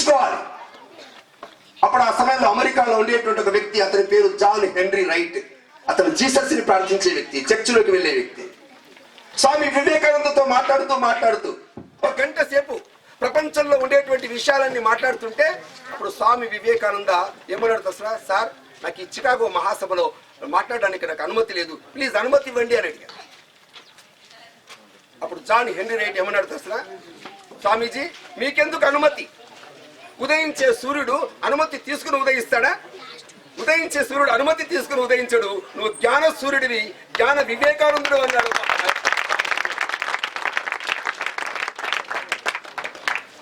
గుర్తుంచుకోవాలి. అప్పుడు ఆ సమయంలో అమెరికాలో ఉండేటువంటి ఒక వ్యక్తి అతని పేరు జాన్ హెన్రీ రైట్. అతను జీసస్ని ప్రార్థించే వ్యక్తి చర్చిలోకి వెళ్ళే వ్యక్తి. స్వామి వివేకానందతో మాట్లాడుతూ మాట్లాడుతూ ఒక గంట సేపు ప్రపంచంలో ఉండేటువంటి విషయాలన్నీ మాట్లాడుతుంటే అప్పుడు స్వామి వివేకానంద ఏమన్నాడు సార్ నాకు ఈ చికాగో మహాసభలో మాట్లాడడానికి నాకు అనుమతి లేదు. ప్లీజ్ అనుమతి ఇవ్వండి అని అడిగారు అప్పుడు జాన్ హెన్రీ రైట్ ఏమన్నాడు దసరా స్వామీజీ మీకెందుకు అనుమతి? ఉదయించే సూర్యుడు అనుమతి తీసుకుని ఉదయిస్తాడా? ఉదయించే సూర్యుడు అనుమతి తీసుకుని ఉదయించడు. నువ్వు జ్ఞాన సూర్యుడివి జ్ఞాన వివేకానందుడు అన్నాడు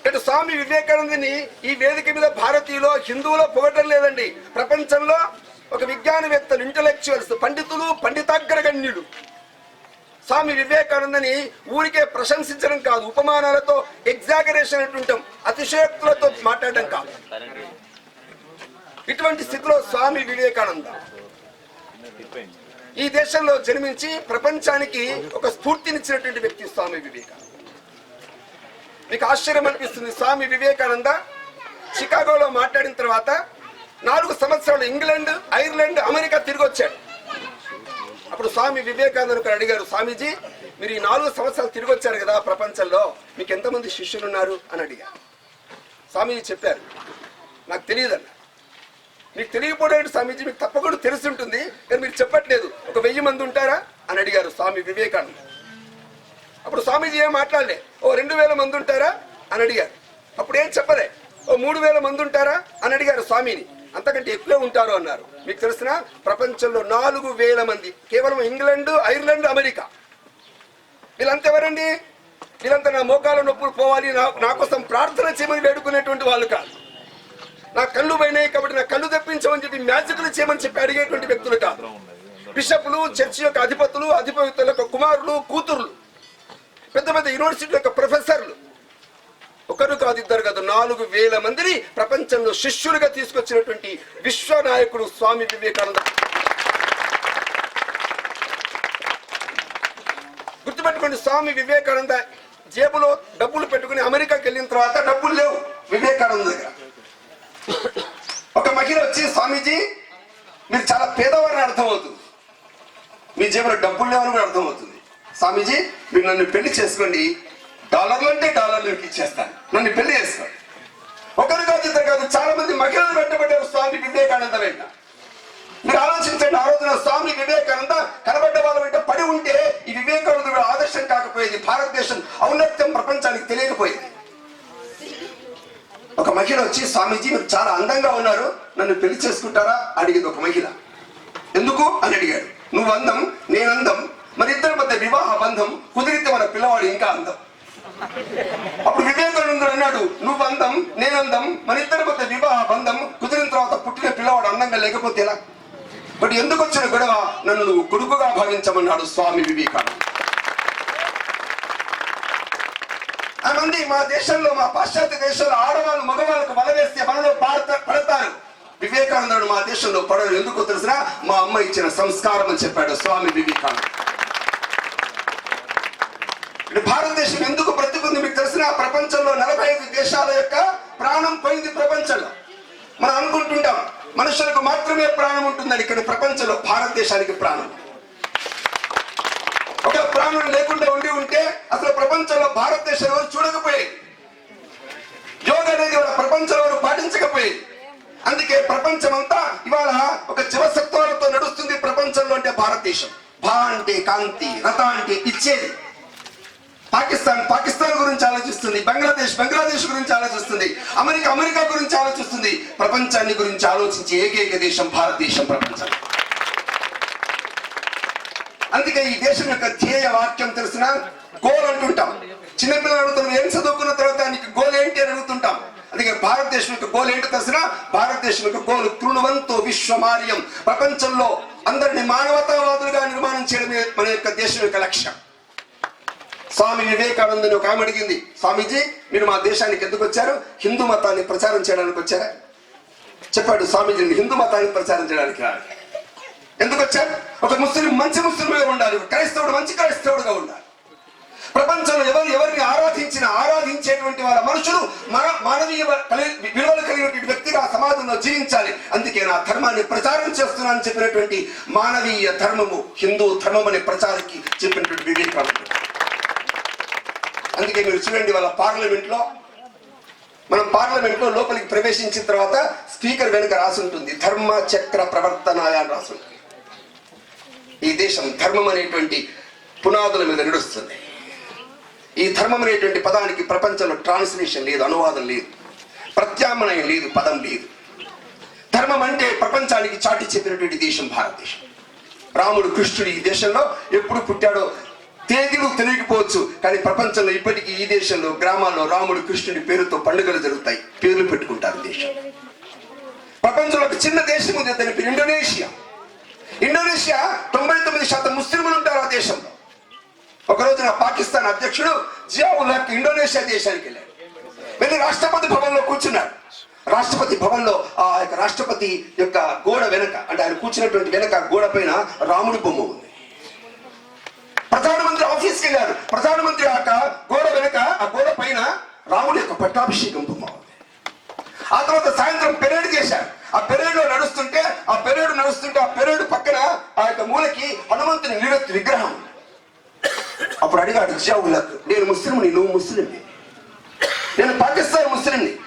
ఇటు స్వామి వివేకానందని ఈ వేదిక మీద భారతీయులో హిందువులో పొగటం లేదండి. ప్రపంచంలో ఒక విజ్ఞానవేత్తలు ఇంటలెక్చువల్స్ పండితులు పండితాగ్రగణ్యుడు స్వామి వివేకానందని ఊరికే ప్రశంసించడం కాదు ఉపమానాలతో ఎగ్జాగరేషన్ అంటుంటాం అతిశయోక్తులతో మాట్లాడడం కాదు. ఇటువంటి స్థితిలో స్వామి వివేకానంద ఈ దేశంలో జన్మించి ప్రపంచానికి ఒక స్ఫూర్తినిచ్చినటువంటి వ్యక్తి స్వామి వివేకానంద. మీకు ఆశ్చర్యం అనిపిస్తుంది స్వామి వివేకానంద చికాగోలో మాట్లాడిన తర్వాత నాలుగు సంవత్సరాలు ఇంగ్లాండ్ ఐర్లాండ్ అమెరికా తిరిగి వచ్చాడు అప్పుడు స్వామి వివేకానందను అడిగారు స్వామీజీ మీరు ఈ నాలుగు సంవత్సరాలు తిరిగి వచ్చారు కదా ప్రపంచంలో మీకు ఎంతమంది శిష్యులు ఉన్నారు అని అడిగారు స్వామీజీ చెప్పారు నాకు తెలియదన్న. మీకు తెలియకపోవడం స్వామీజీ? మీకు తప్పకుండా తెలిసి ఉంటుంది కానీ మీరు చెప్పట్లేదు. ఒక వెయ్యి మంది ఉంటారా? అని అడిగారు స్వామి వివేకానంద. అప్పుడు స్వామీజీ ఏం మాట్లాడలే ఓ రెండు వేల మంది ఉంటారా? అని అడిగారు. అప్పుడు ఏం చెప్పలే ఓ మూడు వేల మంది ఉంటారా? అని అడిగారు స్వామిని అంతకంటే ఎక్కువే ఉంటారు అన్నారు. మీకు తెలిసిన? ప్రపంచంలో నాలుగు వేల మంది. కేవలం ఇంగ్లాండ్ ఐర్లాండ్ అమెరికా. వీళ్ళంతా ఎవరండి? వీళ్ళంతా నా మోకాల నొప్పులు పోవాలి. నా నా కోసం ప్రార్థన చేయమని వేడుకునేటువంటి వాళ్ళు కాదు. నా కళ్ళు పోయినాయి కాబట్టి నా కళ్ళు తెప్పించమని చెప్పి మ్యాజిక్లు చేయమని చెప్పి అడిగేటువంటి వ్యక్తులు కాదు. బిషప్లు చర్చి యొక్క అధిపతులు అధిపతుల యొక్క కుమారులు కూతుర్లు. పెద్ద పెద్ద యూనివర్సిటీ యొక్క ప్రొఫెసర్లు. ఒకరు కాదు ఇద్దరు కాదు నాలుగు వేల మందిని ప్రపంచంలో శిష్యులుగా తీసుకొచ్చినటువంటి విశ్వ నాయకుడు స్వామి వివేకానంద. గుర్తుపెట్టుకోండి స్వామి వివేకానంద జేబులో డబ్బులు పెట్టుకుని అమెరికాకి వెళ్ళిన తర్వాత డబ్బులు లేవు వివేకానంద దగ్గర. ఒక మహిళ వచ్చి స్వామీజీ మీరు చాలా పేదవారని అర్థమవుతుంది. మీ జేబులో డబ్బులు లేవని కూడా అర్థమవుతుంది. స్వామీజీ మీరు నన్ను పెళ్ళి చేసుకోండి డాలర్లు అంటే డాలర్లోకి ఇచ్చేస్తాను. నన్ను పెళ్ళి చేస్తాను ఒకరి కాదు కాదు చాలా మంది మహిళలు వెంటబడ్డారు స్వామి వివేకానంద వెంట. మీరు ఆలోచించండి ఆ రోజున స్వామి వివేకానంద కనబడ్డ వాళ్ళ వెంట పడి ఉంటే ఈ వివేకానందుడు ఆదర్శం కాకపోయేది భారతదేశం ఔన్నత్యం ప్రపంచానికి తెలియకపోయేది. ఒక మహిళ వచ్చి స్వామీజీ మీరు చాలా అందంగా ఉన్నారు. నన్ను పెళ్ళి చేసుకుంటారా? అడిగింది ఒక మహిళ. ఎందుకు? అని అడిగాడు. నువ్వు అందం నేను అందం మన ఇద్దరి మధ్య వివాహ బంధం కుదిరితే మన పిల్లవాడు ఇంకా అందం. అప్పుడు వివేకానందుడు అన్నాడు నువ్వు అందం నేను అందం మన ఇద్దరి మధ్య వివాహ బంధం కుదిరిన తర్వాత పుట్టిన పిల్లవాడు అందంగా లేకపోతే ఎలా? బట్ ఎందుకు వచ్చిన గొడవ? నన్ను నువ్వు కొడుకుగా భావించమన్నాడు స్వామి వివేకానంద ఆ మంది మా దేశంలో మా పాశ్చాత్య దేశంలో ఆడవాళ్ళు మగవాళ్ళకు వల వేస్తే మనలో పడతారు. వివేకానందుడు మా దేశంలో పడరు. ఎందుకు తెలిసిన? మా అమ్మ ఇచ్చిన సంస్కారం అని చెప్పాడు స్వామి వివేకానంద భారతదేశం ఎందుకు బ్రతికుంది ప్రపంచంలో నలభై ఐదు దేశాల యొక్క ప్రాణం పోయింది ప్రపంచంలో. మనం అనుకుంటుంటాం మనుషులకు మాత్రమే ప్రాణం ఉంటుందని ఇక్కడ ప్రపంచంలో భారతదేశానికి ప్రాణం. ఒక ప్రాణం లేకుండా ఉండి ఉంటే అసలు ప్రపంచంలో భారతదేశం ఎవరు చూడకపోయేది? యోగా అనేది ఇవాళ ప్రపంచంలో ఎవరు పాటించకపోయేది? అందుకే ప్రపంచం అంతా ఇవాళ ఒక శివసత్వాలతో నడుస్తుంది ప్రపంచంలో అంటే భారతదేశం. భా అంటే కాంతి రథ అంటే ఇచ్చేది. పాకిస్తాన్ పాకిస్తాన్ ఆలోచిస్తుంది. బంగ్లాదేశ్ బంగ్లాదేశ్ గురించి ఆలోచిస్తుంది. అమెరికా అమెరికా గురించి ఆలోచిస్తుంది. ప్రపంచాన్ని గురించి ఆలోచించే ఏకైక దేశం భారతదేశం ప్రపంచం. అందుకే ఈ దేశం యొక్క ధ్యేయ వాక్యం తెలిసిన గోల్ అంటుంటాం. చిన్నపిల్లలు అడుగుతున్నారు ఏం చదువుకున్న తర్వాత నీకు గోల్ ఏంటి అని అడుగుతుంటాం. అందుకే భారతదేశం యొక్క గోల్ ఏంటో తెలిసిన భారతదేశం యొక్క గోల్ తృణవంతో విశ్వమార్యం. ప్రపంచంలో అందరిని మానవతావాదులుగా నిర్మాణం చేయడమే మన యొక్క దేశం యొక్క లక్ష్యం. స్వామి వివేకానందని ఒక ఆమె అడిగింది స్వామీజీ మీరు మా దేశానికి ఎందుకు వచ్చారు? హిందూ మతాన్ని ప్రచారం చేయడానికి వచ్చారా? చెప్పాడు స్వామీజీ హిందూ మతాన్ని ప్రచారం చేయడానికి ఎందుకు వచ్చారు? ఒక ముస్లిం మంచి ముస్లింగా ఉండాలి క్రైస్తవుడు మంచి క్రైస్తవుడుగా ఉండాలి. ప్రపంచంలో ఎవరు ఎవరిని ఆరాధించిన ఆరాధించేటువంటి వాళ్ళ మనుషులు మన మానవీయ విలువలు కలిగినటువంటి వ్యక్తిగా సమాజంలో జీవించాలి. అందుకే నా ధర్మాన్ని ప్రచారం చేస్తున్నానని చెప్పినటువంటి మానవీయ ధర్మము హిందూ ధర్మం అనే ప్రచారానికి చెప్పినటువంటి వివేకానంద అందుకే మీరు చూడండి వాళ్ళ పార్లమెంట్లో మనం పార్లమెంట్లో లోపలికి ప్రవేశించిన తర్వాత స్పీకర్ వెనుక రాసి ఉంటుంది ధర్మ చక్ర ప్రవర్తనాయ అని రాసి ఉంటుంది ఈ దేశం ధర్మం అనేటువంటి పునాదుల మీద నడుస్తుంది. ఈ ధర్మం అనేటువంటి పదానికి ప్రపంచంలో ట్రాన్స్లేషన్ లేదు అనువాదం లేదు ప్రత్యామ్నాయం లేదు పదం లేదు. ధర్మం అంటే ప్రపంచానికి చాటి చెప్పినటువంటి దేశం భారతదేశం. రాముడు కృష్ణుడు ఈ దేశంలో ఎప్పుడు పుట్టాడో తేదీలు తెలియకపోవచ్చు కానీ ప్రపంచంలో ఇప్పటికీ ఈ దేశంలో గ్రామాల్లో రాముడు కృష్ణుడి పేరుతో పండుగలు జరుగుతాయి. పేర్లు పెట్టుకుంటారు దేశం. ప్రపంచంలో ఒక చిన్న దేశం ఉంది దాని పేరు ఇండోనేషియా. ఇండోనేషియా తొంభై తొమ్మిది శాతం ముస్లింలు ఉంటారు ఆ దేశంలో. ఒకరోజు నా పాకిస్తాన్ అధ్యక్షుడు జియావుల్ హక్ ఇండోనేషియా దేశానికి వెళ్ళాడు. వెళ్ళి రాష్ట్రపతి భవన్లో కూర్చున్నాడు. రాష్ట్రపతి భవన్లో ఆ యొక్క రాష్ట్రపతి యొక్క గోడ వెనక అంటే ఆయన కూర్చున్నటువంటి వెనక గోడ పైన రాముడి బొమ్మ ఉంది. ప్రధానమంత్రి ప్రధానమంత్రి యొక్క గోడ వెనుక ఆ గోడ పైన రాముడి యొక్క పట్టాభిషేకం బొమ్మ ఉంది. ఆ తర్వాత సాయంత్రం పెరేడ్ చేశారు. ఆ పెరేడ్లో నడుస్తుంటే ఆ పెరేడ్ నడుస్తుంటే ఆ పెరేడ్ పక్కన ఆ యొక్క మూలకి హనుమంతుని నిలెత్తి విగ్రహం అప్పుడు అడిగాడు జియావుల్లాకు నేను ముస్లింని నువ్వు ముస్లింని. నేను పాకిస్తాన్ ముస్లింని.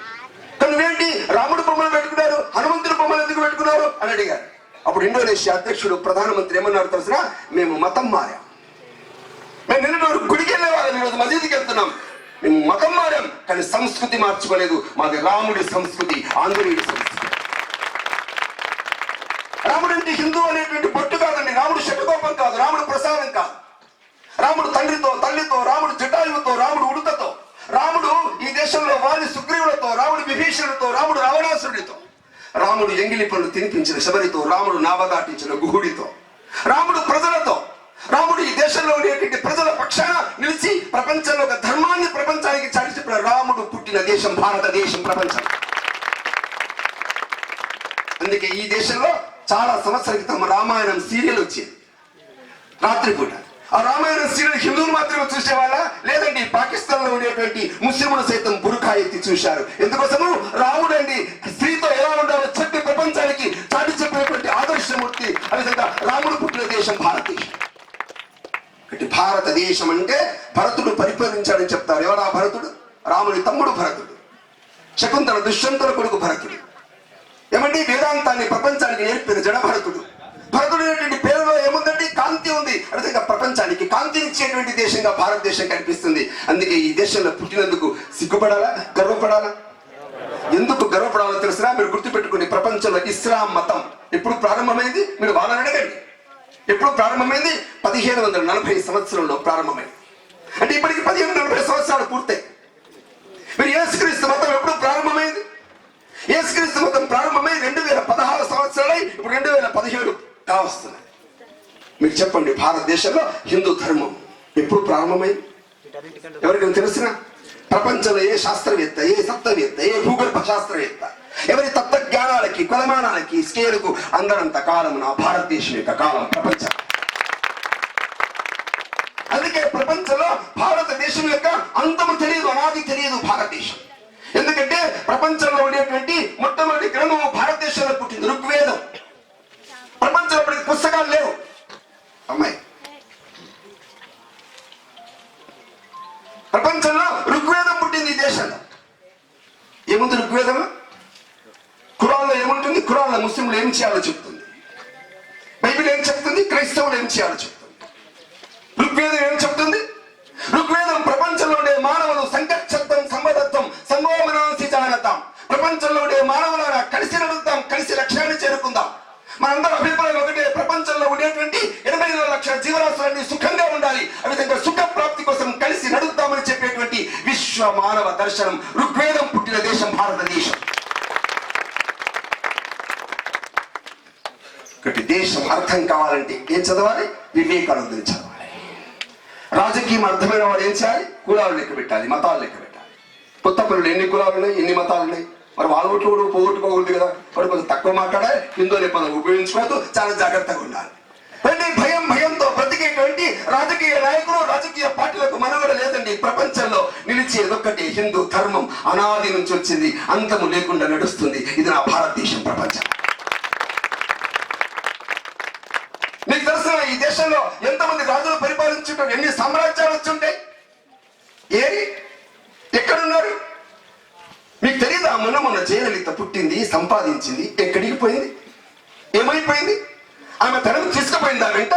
కానీ నువ్వేంటి? రాముడు బొమ్మలు పెట్టుకున్నారు హనుమంతుడి బొమ్మలు ఎందుకు పెట్టుకున్నారు? అని అడిగారు. అప్పుడు ఇండోనేషియా అధ్యక్షుడు ప్రధానమంత్రి ఏమన్నారు తెలిసిన మేము మతం మారాం. మేము నిన్న రోజు గుడికి వెళ్ళే వాళ్ళం ఈరోజు మసీదుకి వెళ్తున్నాం. మేము మతం మారాం కానీ సంస్కృతి మార్చుకోలేదు. మాది రాముడి సంస్కృతి ఆంధ్రుడి సంస్కృతి. రాముడు అంటే హిందూ అనేటువంటి బొట్టు కాదండి. రాముడు శటకోపం కాదు రాముడు ప్రసాదం కాదు. రాముడు తండ్రితో తల్లితో రాముడు జటాయువుతో రాముడు ఉడుకతో రాముడు ఈ దేశంలో వారి సుగ్రీవులతో రాముడు విభీషణుడితో రాముడు రావణాసురుడితో రాముడు ఎంగిలి పనులు తినిపించిన శబరితో రాముడు నావదాటించిన గుహుడితో రాముడు ప్రజలతో రాముడు ఈ దేశంలో ఉండేటువంటి ప్రజల పక్షాన నిలిచి ప్రపంచంలో ఒక ధర్మాన్ని ప్రపంచానికి చాటి చెప్పిన రాముడు పుట్టిన దేశం భారతదేశం ప్రపంచం. అందుకే ఈ దేశంలో చాలా సంవత్సరాల క్రితం రామాయణం సీరియల్ వచ్చింది రాత్రిపూట. ఆ రామాయణం సీరియల్ హిందువులు మాత్రమే చూసేవాళ్ళ? లేదండి పాకిస్తాన్లో ఉండేటువంటి ముస్లింలు సైతం బురుఖా ఎత్తి చూశారు. ఎందుకోసము? రాముడు అండి స్త్రీతో ఎలా ఉండాలో చెప్పి ప్రపంచానికి చాటి చెప్పినటువంటి ఆదర్శమూర్తి అదేవిధంగా రాముడు పుట్టిన దేశం భారతదేశం. ఇటు భారతదేశం అంటే భరతుడు పరిపాలించాడని చెప్తారు. ఎవరా భరతుడు? రాముని తమ్ముడు భరతుడు. శకుంతల దుష్యంతుల కొడుకు భరతుడు. ఏమండి? వేదాంతాన్ని ప్రపంచానికి నేర్పిన జడ భరతుడు భరతుడు అనేటువంటి పేరులో ఏముందండి? కాంతి ఉంది. అదే ప్రపంచానికి కాంతినిచ్చేటువంటి దేశంగా భారతదేశం కనిపిస్తుంది. అందుకే ఈ దేశంలో పుట్టినందుకు సిగ్గుపడాలా? గర్వపడాలా? ఎందుకు గర్వపడాలో తెలుసురా? మీరు గుర్తుపెట్టుకుని ప్రపంచంలో ఇస్లాం మతం ఎప్పుడు ప్రారంభమైంది? మీరు వాళ్ళని అడగండి. ఎప్పుడు ప్రారంభమైంది? పదిహేను వందల నలభై సంవత్సరంలో ప్రారంభమైంది. అంటే ఇప్పటికి పదిహేను నలభై సంవత్సరాలు పూర్తయి. మీరు యేసుక్రీస్తు మతం ఎప్పుడు ప్రారంభమైంది? యేసుక్రీస్తు మతం ప్రారంభమై రెండు వేల పదహారు సంవత్సరాలై ఇప్పుడు రెండు వేల పదిహేడు కావస్తున్నాయి మీరు చెప్పండి భారతదేశంలో హిందూ ధర్మం ఎప్పుడు ప్రారంభమైంది? ఎవరికైనా తెలిసిన? ప్రపంచంలో ఏ శాస్త్రవేత్త ఏ సప్తవేత్త ఏ భూగర్భ శాస్త్రవేత్త ఎవరి తత్వజ్ఞానాలకి కొలమానాలకి స్కేలుకు అందరంత కాలం నా భారతదేశం యొక్క కాలం ప్రపంచం. అందుకే ప్రపంచంలో భారతదేశం యొక్క అంతము తెలియదు అనాది తెలియదు భారతదేశం. ఎందుకంటే ప్రపంచంలో ఉండేటువంటి మొట్టమొదటి గ్రంథము భారతదేశంలో పుట్టింది ఋగ్వేదం. ప్రపంచంలో ఇప్పటికి పుస్తకాలు లేవు. అమ్మాయి. ప్రపంచంలో ఋగ్వేదం పుట్టింది ఈ దేశంలో. ఏముంది ఋగ్వేదం ఖురాన్లో ఏముంటుంది? ఖురాన్లో ముస్లింలు ఏం చేయాలో చెప్తుంది. బైబిల్ ఏం చెప్తుంది? క్రైస్తవులు ఏం చేయాలో చెప్తుంది. ఋగ్వేదం ఏం చెప్తుంది? ఋగ్వేదం ప్రపంచంలో ఉండే మానవులు సంకచ్చత్వం సంబదత్వం సంగోమనాంసి జానతాం. ప్రపంచంలో ఉండే మానవులను కలిసి నడుద్దాం కలిసి లక్ష్యాన్ని చేరుకుందాం. మనందరం అభిప్రాయం ఒకటే ప్రపంచంలో ఉండేటువంటి ఎనభై నాలుగు లక్షల జీవరాశులన్నీ సుఖంగా ఉండాలి. ఆ విధంగా సుఖ ప్రాప్తి కోసం కలిసి నడుద్దామని చెప్పేటువంటి విశ్వ మానవ దర్శనం ఋగ్వేదం పుట్టిన దేశం భారతదేశం. ఒకటి దేశం అర్థం కావాలంటే ఏం చదవాలి? వివేకానందని చదవాలి. రాజకీయం అర్థమైన వాడు ఏం చేయాలి? కులాలు లెక్క పెట్టాలి మతాలు లెక్క పెట్టాలి. కొత్త పనులు ఎన్ని కులాలు ఉన్నాయి ఎన్ని మతాలు ఉన్నాయి? మరి వాళ్ళ ఓట్లు కూడా పోగొట్టుకోకూడదు కదా? వాడు కొంచెం తక్కువ మాట్లాడాలి హిందూ పదం ఉపయోగించుకోవద్దు చాలా జాగ్రత్తగా ఉండాలి. అంటే భయం భయంతో బ్రతికేటువంటి రాజకీయ నాయకులు రాజకీయ పార్టీలకు మనవడ లేదండి. ప్రపంచంలో నిలిచేదొక్కటి హిందూ ధర్మం. అనాది నుంచి వచ్చింది అంతము లేకుండా నడుస్తుంది. ఇది నా భారతదేశం ప్రపంచం మీకు తెలుసిన ఈ దేశంలో ఎంతమంది రాజులు పరిపాలించుంటారు ఎన్ని సామ్రాజ్యాలు వచ్చుంటాయి ఏరి ఎక్కడున్నారు? మీకు తెలియదా మొన్న మొన్న జయలలిత పుట్టింది సంపాదించింది. ఎక్కడికి పోయింది? ఏమైపోయింది? ఆమె తనకు తీసుకుపోయిందా వెంట?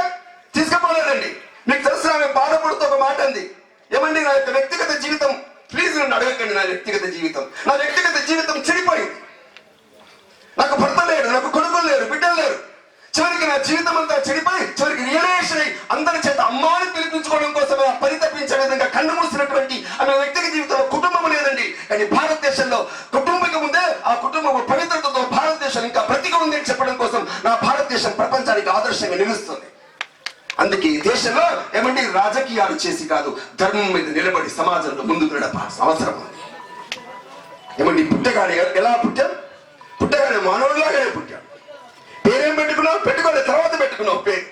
తీసుకుపోలేదండి. మీకు తెలుసు ఆమె బాధపడుతూ ఒక మాట అంది. ఏమండి నా యొక్క వ్యక్తిగత జీవితం? ప్లీజ్ నన్ను అడగకండి నా వ్యక్తిగత జీవితం. నా వ్యక్తిగత జీవితం చెడిపోయింది. నాకు భర్త లేడు నాకు కొడుకులు లేరు బిడ్డలు లేరు. చివరికి నా జీవితం అంతా చెడిపోయి చివరికి రియలైజేషన్ అయి అందరి రాజకీయాలు చేసి కాదు ధర్మం మీద నిలబడి సమాజంలో ముందుకు నడపాల్సిన అవసరం ఉంది. ఏమండి పుట్టగానే ఎలా పుట్టాం? పుట్టగానే మానవుడిలాగానే పుట్టాం. పేరేం పెట్టుకున్నావు పెట్టుకోలే తర్వాత పెట్టుకున్నావు పేరు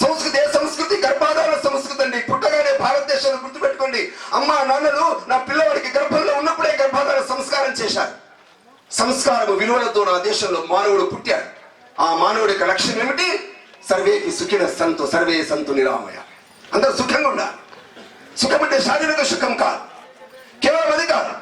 సంస్కృతి ఏ సంస్కృతి? గర్భాధార సంస్కృతి అండి. పుట్టగానే భారతదేశంలో గుర్తుపెట్టుకోండి. అమ్మ నాన్నలు నా పిల్లవాడికి గర్భంలో ఉన్నప్పుడే గర్భాధార సంస్కారం చేశారు. సంస్కారము విలువలతో నా దేశంలో మానవుడు పుట్టాడు. ఆ మానవుడి యొక్క లక్ష్యం ఏమిటి? సర్వేకి సుఖిన సంతు సర్వే సంతు నిరామయ. అందరూ సుఖంగా ఉండాలి. సుఖం అంటే శారీరక సుఖం కాదు. కేవలం అది కాదు.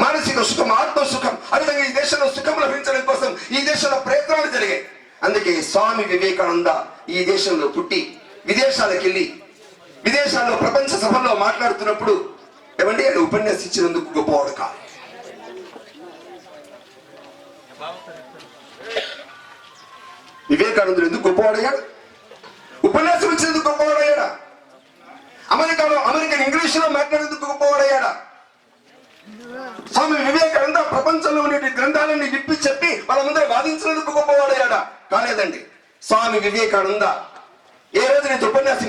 మానసిక సుఖం ఆత్మ సుఖం అదేవిధంగా ఈ దేశంలో సుఖం లభించడం కోసం ఈ దేశంలో ప్రయత్నాలు జరిగాయి. అందుకే స్వామి వివేకానంద ఈ దేశంలో పుట్టి విదేశాలకు వెళ్ళి విదేశాల్లో ప్రపంచ సభల్లో మాట్లాడుతున్నప్పుడు ఏమండి ఆయన ఉపన్యాసించినందుకు గొప్పవాడు కాదు. వివేకానందుడు ఎందుకు గొప్పవాడయ్యాడు? ఉపన్యాసం ఇచ్చినందుకు గొప్ప అమెరికాలో అమెరికన్ ఇంగ్లీష్లో మాట్లాడేందుకు గొప్పవాడయ్యాడా స్వామి వివేకానంద ప్రపంచంలో ఉండే గ్రంథాలన్నీ విప్పి చెప్పి వాళ్ళందరూ వాదించినందుకు గొప్పవాడయ్యాడా కాలేదండి. స్వామి వివేకానంద ఏ రోజు నేను ఉపన్యాసం